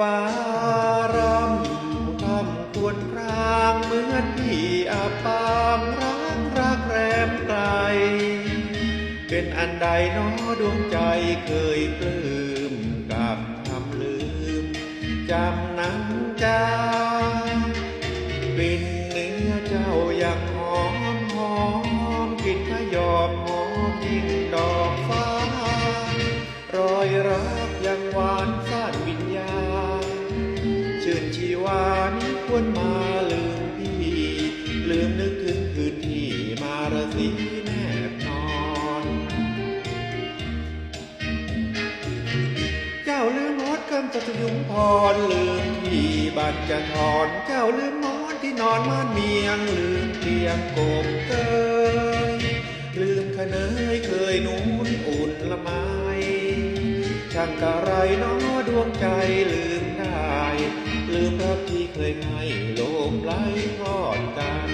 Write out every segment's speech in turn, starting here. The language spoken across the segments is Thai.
ฟ้ารำคำควรครางเหมือนพี่อาปางรักรักแรมไกลเป็นอันใดน้อดวงใจเคยปลื้มกับคำลืมจำนั้นจากลิ่นเนื้อเจ้ายังหอมหอมกลิ่นพยอมหอมยิ่งดอกฟ้ารอยรัก วรมาลืมพี่ ลืมนึกถึงคืนที่มาระสีแนบนอน เจ้าลืมมดคำจะยุงพรลืมที่บันจะถอน เจ้าลืมมอนที่นอนม่านเมียงลืมเตียงกบเกยลืมขะเนยเคยนุ่นอุ่นละไมช่างกะไรน้อดวงใจลืม เคยให้โลมไหลทอดกัน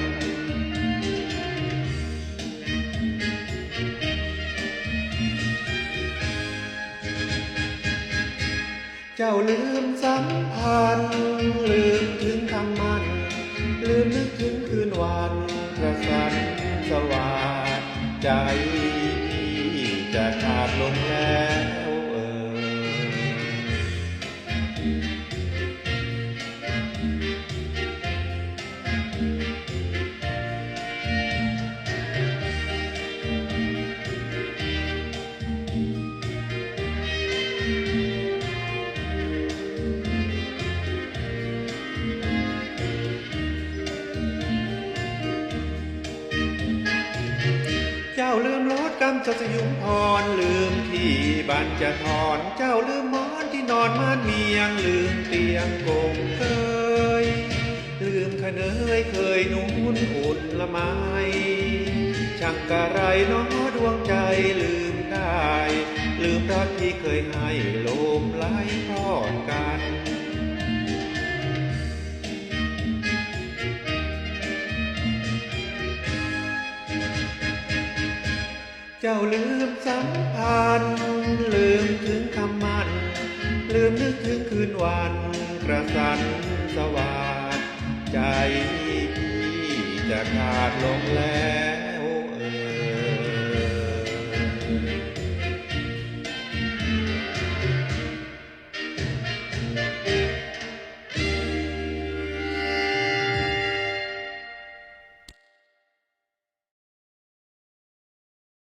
เจ้าลืมสัมพันธ์ลืมถึงคำมัน ลืมนึกถึงคืนวันกระสันสวัสดใจพี่จะขาดลงแล้ว ลืมรถกำจะสยุมพรลืมที่บ้านจะถอนเจ้าลืมหมอนที่นอนม่านเมียงลืมเตียงกงเคย ลืมขเนยเคยนุ่นอุ่นละไมช่างกะไรน้อดวงใจลืมได้ ลืมรักที่เคยให้โลมไหล จ้าลืมสัมพันธ์ลืมถึงคำมัน ลืมนึกถึงคืนวันกระสันสวัสดใจพี่จะขาดลงแล้ว